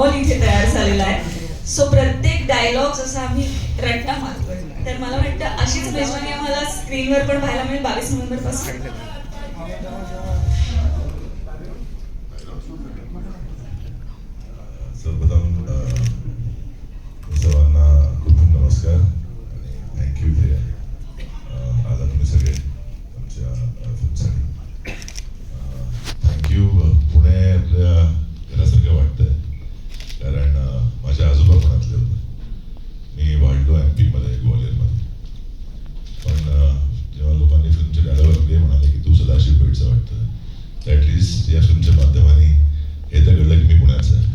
माहोल इथे तयार झालेला आहे. सो प्रत्येक डायलॉग जसा आम्ही रट्टा मारतोय. तर मला वाटतं अशीच मेजवानी आम्हाला स्क्रीनवर पण पाहायला मिळेल. बावीस नोव्हेंबरपासून. सर्वप्रथम अ, सर्वांना खूप खूप नमस्कार आणि थँक्यू ते अ, आला तुम्ही सगळे तुमच्या अ, फिल्मसाठी थँक्यू पुणे आपल्या घरासारखं वाटतंय कारण अ, माझ्या आजोबा पुण्यातले होते मी वाढलो एम पीमध्ये ग्वालियरमध्ये पण अ, जेव्हा लोकांनी फिल्मचे डायलॉग ऐकले म्हणाले की तू सदाशिव पेठचं वाटतं ॲटलिस्ट या फिल्मच्या माध्यमाने हे तर कळलं की मी पुण्याचं आहे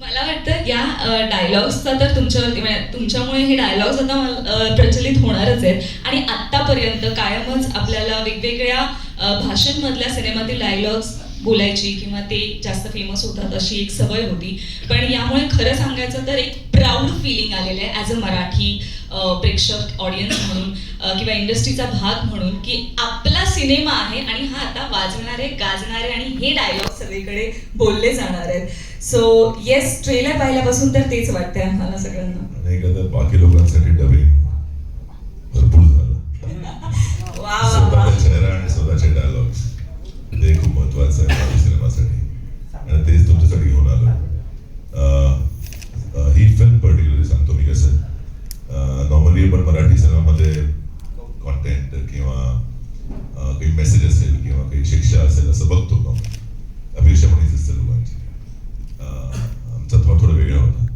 मला वाटतं या डायलॉग्सचा तर तुमच्यावरती म्हणजे तुमच्यामुळे हे डायलॉग्स आता प्रचलित होणारच आहेत. आणि आत्तापर्यंत कायमच आपल्याला वेगवेगळ्या भाषांमधल्या सिनेमातील डायलॉग्स बोलायची किंवा ते जास्त फेमस होतात अशी एक सवय होती. पण यामुळे खरं सांगायचं तर एक प्राऊड फिलिंग आलेलं आहे ॲज अ मराठी प्रेक्षक ऑडियन्स म्हणून किंवा इंडस्ट्रीचा भाग म्हणून की आपला सिनेमा आहे आणि हा आता वाजणारे गाजणारे आणि हे डायलॉग सगळीकडे बोलले जाणार आहेत. सो येस ट्रेलर पाहिल्यापासून तर तेच वाटतंय आम्हाला सगळ्यांना. आणि एखादं बाकी लोकांसाठी डबे भरपूर झालं. वा वा वा. स्वतःचा चेहरा आणि स्वतःचे डायलॉग्स ते खूप महत्वाचं आहे मराठी सिनेमासाठी. आणि तेच तुमच्यासाठी घेऊन आलो. अं, अं, ही फिल्म पर्टिक्युलरली सांगतो मी कसं. नॉर्मली आपण मराठी सिनेमामध्ये कॉन्टेंट किंवा अं, काही मेसेज असेल किंवा काही शिक्षा असेल असं बघतो. ना अपेक्षा पण हीच असते लोकांची. आमचा थोडा वेगळा होता.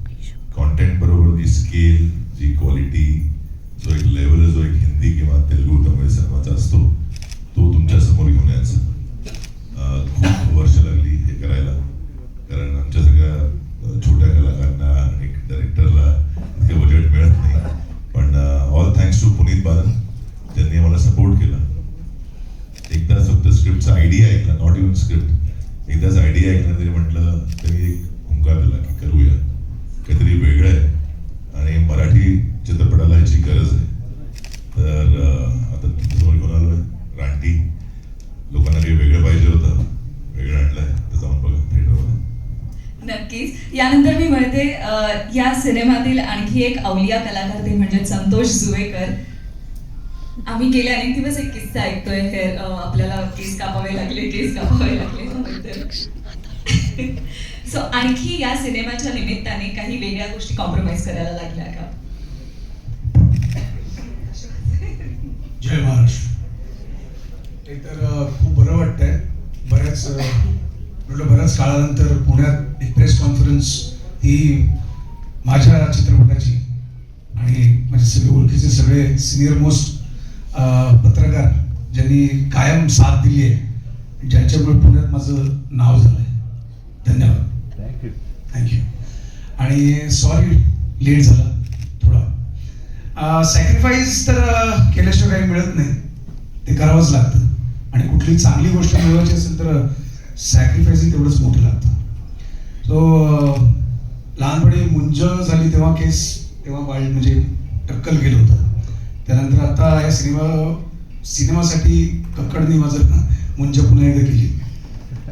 कॉन्टेंट बरोबर जी स्केल जी क्वालिटी जो एक लेवल जो एक हिंदी किंवा तेलुगू तमिळ सिनेमाचा असतो तो तुमच्यासमोर घेऊन यायचा. खूप वर्ष लागली हे करायला. कारण आमच्या सगळ्या छोट्या कलाकारांना एक डायरेक्टरला इतकं बजेट मिळत नाही. पण all thanks to Puneet Balan त्यांनी मला सपोर्ट केला. एकदाच फक्त स्क्रिप्टचा आयडिया ऐकला नॉट इव्हन स्क्रिप्ट एकदाच आयडिया ऐकला तरी म्हटलं त्यांनी एक मुकाबला की करूया. काहीतरी वेगळं आहे. आणि मराठी चित्रपटाला ह्याची गरज आहे. तर आता तुमच्यासमोर कोण आलो आहे रानटी. लोकांना काही वेगळं पाहिजे होतं. वेगळं आणलं आहे तर जाऊन बघा थिएटरमध्ये नक्कीच. यानंतर मी म्हणते या सिनेमातील आणखी एक अवलिया कलाकार ते म्हणजे संतोष जुवेकर. आम्ही गेले अनेक दिवस एक किस्सा ऐकतोय. हे आपल्याला केस कापावे लागले केस कापावे लागले. सो आणखी या सिनेमाच्या निमित्ताने काही वेगळ्या गोष्टी कॉम्प्रोमाइज करायला लागल्या का? जय महाराष्ट्र. ते तर खूप बरं वाटतंय. बऱ्याच म्हटलं बऱ्याच काळानंतर पुण्यात एक प्रेस कॉन्फरन्स ही माझ्या चित्रपटाची आणि माझे सगळे ओळखीचे सगळे सिनियर मोस्ट पत्रकार ज्यांनी कायम साथ दिली आहे ज्यांच्यामुळे पुण्यात माझं नाव झालं आहे धन्यवाद. थँक्यू आणि सॉरी लेट झाला थोडा. सॅक्रिफाईस तर केल्याशिवाय काही मिळत नाही. ते करावंच लागतं. आणि कुठली चांगली गोष्ट मिळवायची असेल तर सॅक्रिफाईसही तेवढंच मोठं लागतं. सो लहानपणी मुंज झाली तेव्हा केस तेव्हा वाईल्ड म्हणजे टक्कल गेलं होतं. त्यानंतर आता या सिनेमा सिनेमासाठी कक्कडनी माझं मुंज पुन्हा एकदा केली.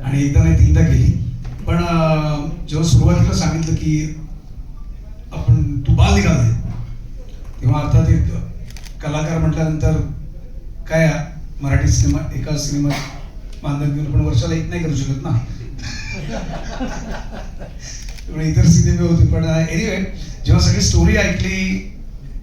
आणि एकदा नाही तीनदा केली. पण जेव्हा सुरुवातीला सांगितलं की आपण तू बाल निघाले तेव्हा अर्थात एक कलाकार म्हटल्यानंतर काय मराठी सिनेमा एका सिनेमात मानधन घेऊन पण वर्षाला एक नाही करू शकत ना? त्यामुळे इतर सिनेमे होते पण एनिवे जेव्हा सगळी स्टोरी ऐकली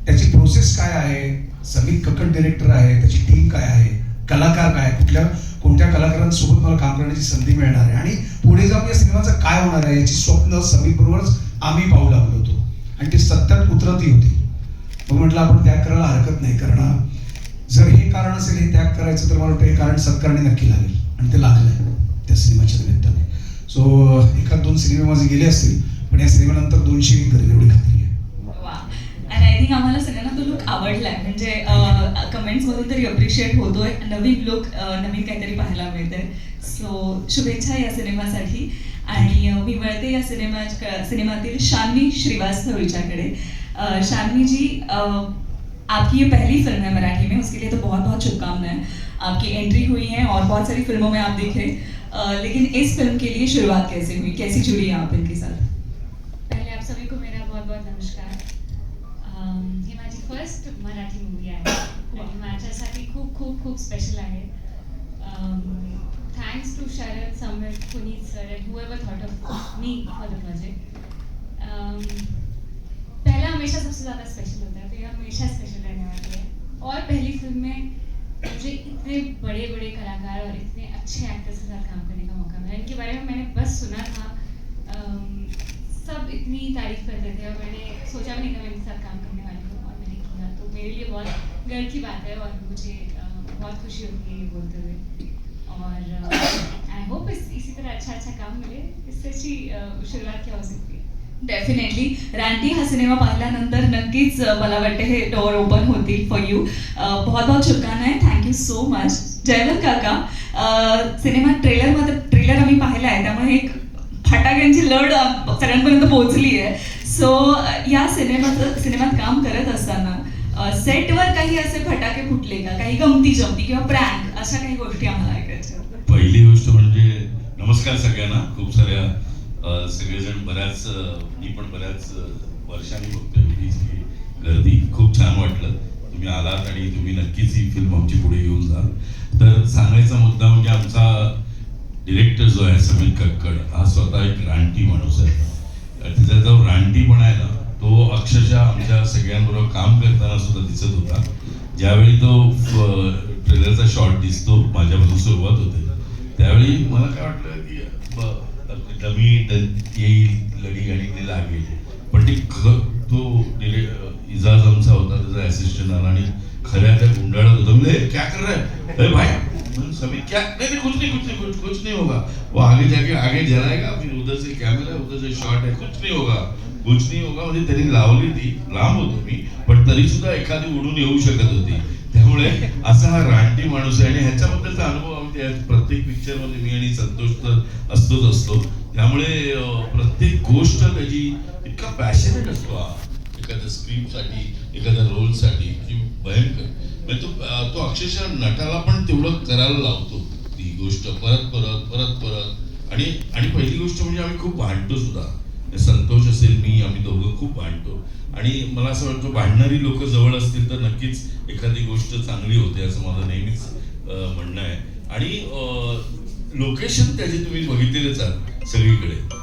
त्याची प्रोसेस काय आहे सगळी कक्कड डिरेक्टर आहे त्याची टीम काय आहे कलाकार काय कुठल्या कोणत्या कलाकारांसोबत मला काम करण्याची संधी मिळणार आहे? आणि पुढे जाऊन या सिनेमाचं काय होणार आहे याची स्वप्न समीपबरोबरच आम्ही पाहू लागलो होतो. आणि ती सत्यात उतरतही होती. मग म्हटलं आपण त्याग करायला हरकत नाही कारण जर हे कारण असेल हे त्याग करायचं तर मला वाटतं हे कारण सत्कारणी नक्की लागेल. आणि ते लागलंय त्या सिनेमाच्या निमित्ताने. सो एखाद दोन सिनेमे माझे गेले असतील पण या सिनेमानंतर दोनशे करेल एवढी खात्री आहे. आय थिंक आम्हाला सगळ्यांना लुक आवडलाय. म्हणजे कमेंट्स मधून तरी अप्रिशिएट होतोय. नवीन लुक नवीन काहीतरी पाहायला मिळतंय. सो शुभेच्छा या सिनेमासाठी. आणि मी वळते या सिनेमा, सिनेमातील शान्वी श्रीवास्तव हिच्याकडे. जी आपकी ये पहली फ़िल्म है मराठी में. उसके लिए तो बहुत बहुत शुभकामनाएँ. आपकी एंट्री हुई है और बहुत सारी फ़िल्मों में आप दिखे लेकिन इस फ़िल्म के लिए शुरुआत कैसे हुई? कैसी जुड़ी आप इनके साथ? पहले आप सभी को मेरा बहुत बहुत नमस्कार। फ़र्स्ट मराठी मूवी आहे. आणि माझ्यासाठी खूप खूप खूप स्पेशल आहे. Thanks to Sharad Sameer Puneet sir and whoever thought of me for the project. Um, पहला हमेशा सबसे ज़्यादा स्पेशल होता है तो ये हमेशा स्पेशल रहने वाली है। और पहली फ़िल्म में मुझे इतने बड़े बड़े कलाकार और इतने अच्छे एक्टर्स के साथ काम करने का मौका मिला। इनके बारे में मैंने बस सुना था। सब इतनी तारीफ़ करते थे और मैंने सोचा भी नहीं था मैं इनके साथ काम करने वाली मेरे लिए बहुत गर्व की बात है और मुझे बहुत खुशी होती है ये बोलते हुए। और आई होप इस इसी तरह अच्छा अच्छा काम मिले। इससे अच्छी शुरुआत क्या हो सकती है? डेफिनेटली रॅन्टी हा सिनेमा पाहिल्यानंतर नक्कीच मला वाटते हे डोअर ओपन होतील फॉर यू बहुत बहुत शुभकामनाएं थँक्यू सो मच जयवंत काका. अ, सिनेमा ट्रेलरमध्ये ट्रेलर आम्ही पाहिला आहे. त्यामुळे एक फटाक्यांची लढ सगळ्यांपर्यंत पोहोचली आहे. सो या सिनेमाचं सिनेमात काम करत असताना सेटवर काही असे फटाके फुटले का? काही गमती जमती किंवा प्रँक अशा काही गोष्टी आम्हाला ऐकायच्या पहिली गोष्ट म्हणजे नमस्कार सगळ्यांना. खूप साऱ्या सगळेजण बऱ्याच मी पण बऱ्याच वर्षांनी बघतोय ही गर्दी. खूप छान वाटलं. तुम्ही आलात आणि तुम्ही नक्कीच ही फिल्म आमची पुढे घेऊन जा. तर सांगायचा मुद्दा म्हणजे आमचा डिरेक्टर जो आहे समीर कक्कड हा स्वतः एक रानटी माणूस आहे. त्याचा जो रानटी आहे ना तो अक्षरशः आमच्या सगळ्यांबरोबर काम करताना सुद्धा दिसत होता. ज्यावेळी तो ट्रेलरचा शॉट दिसतो माझ्यापासून सुरुवात होते. त्यावेळी मला काय वाटलं की डमी येईल लढी आणि ते लागेल. पण ते ख- तो डिले इजाज आमचा होता त्याचा असिस्टंट आला आणि खऱ्या त्या गुंडाळत होता. म्हणजे क्या कर रहा है? भाई सभी क्या? नहीं नहीं कुछ नहीं कुछ नहीं कुछ कुछ नहीं होगा. वो आगे जाके आगे जलाएगा फिर उधर से कैमरा उधर से शॉट है कुछ नहीं होगा कुछ नहीं होगा. म्हणजे त्यांनी लावली ती लांब होतो मी पण तरी सुद्धा एखादी उडून येऊ शकत होती. त्यामुळे असा हा रानटी माणूस आहे. आणि ह्याच्याबद्दलचा अनुभव आम्ही प्रत्येक पिक्चरमध्ये मी आणि संतोष तर असतोच असतो. त्यामुळे प्रत्येक गोष्ट त्याची इतका पॅशनेट असतो हा. एखाद्या स्क्रीनसाठी एखाद्या रोलसाठी की भयंकर. म्हणजे तो तो अक्षरशः नटाला पण तेवढं करायला लावतो. ती गोष्ट परत परत परत परत. आणि आणि पहिली गोष्ट म्हणजे आम्ही खूप भांडतो सुद्धा. म्हणजे संतोष असेल मी आम्ही दोघं खूप भांडतो. आणि मला असं वाटतं भांडणारी लोक जवळ असतील तर नक्कीच एखादी गोष्ट चांगली होते असं माझं नेहमीच म्हणणं आहे. आणि लोकेशन त्याचे तुम्ही बघितलेलंच आहात सगळीकडे.